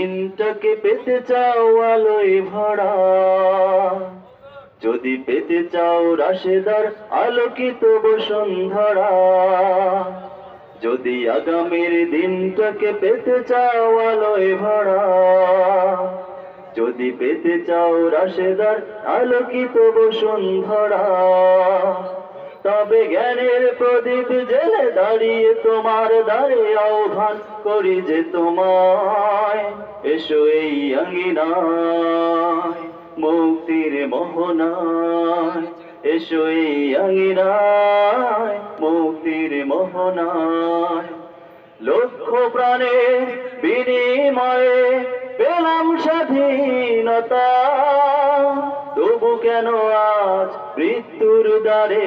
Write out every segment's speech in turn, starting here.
দিনটাকে পেতে চাও আলোয় ভরা। যদি পেতে চাও রাশেদার আলোকিত বসুন্ধরা। যদি আগামীর দিনটাকে পেতে চাও আলোয় ভরা। যদি পেতে চাও রাশেদার আলোকিত বসুন্ধরা। তবে জ্ঞানের প্রদীপ জেলে দাঁড়িয়ে তোমার দ্বারে আহ্বান করি যে তোমায় এসো এই আঙ্গিনায় মুক্তির মোহনায়। এসো এই আঙ্গিনায় মুক্তির মোহনায়। লক্ষ প্রাণের বিনিময়ে পেলাম স্বাধীনতা। তবু কেন আজ মৃত্যুর দ্বারে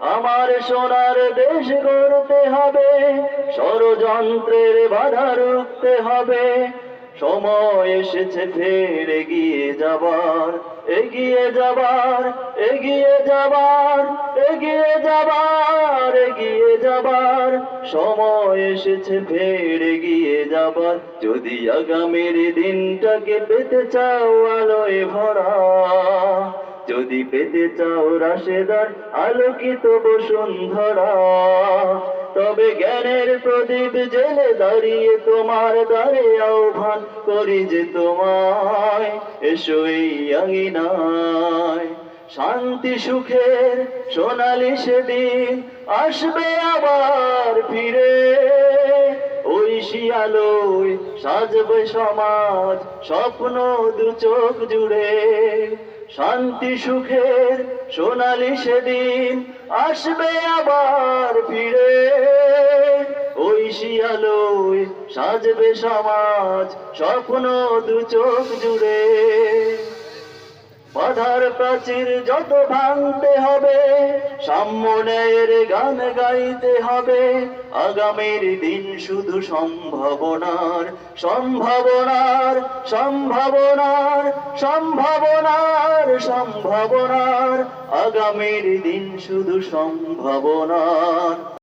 আমার সোনার দেশ গড়তে হবে, ষড়যন্ত্রের বাধা রুখতে হবে। সময় এসেছে, ফের এগিয়ে যাবার এগিয়ে যাবার এগিয়ে যাবার এগিয়ে যাবার এগিয়ে যাবার। সময় এসেছে, ফের এগিয়ে যাবার। যদি আগামীর দিনটাকে পেতে চাও আলোয় ভরা যদি পেতে চাও রাশেদার আলোকিত বসুন্ধরা, তবে জ্ঞানের প্রদীপ জেলে দাঁড়িয়ে তোমার দ্বারে আহ্বান করি যে তোমায় এসো এই শান্তি, সুখের সোনালি সেদিন আসবে আবার ফিরে। ওই শিয়ালোয় সাজবে সমাজ স্বপ্ন দু চোখ জুড়ে। শান্তি সুখের সোনালি সেদিন আসবে আবার ফিরে। ওই সাজবে সমাজ স্বপ্ন দু চোখ জুড়ে। বাধার প্রাচীর যত ভাঙতে হবে সাম্যের গান গাইতে হবে। আগামীর দিন শুধু সম্ভাবনার সম্ভাবনার সম্ভাবনার সম্ভাবনার সম্ভাবনার। আগামীর দিন শুধু সম্ভাবনার।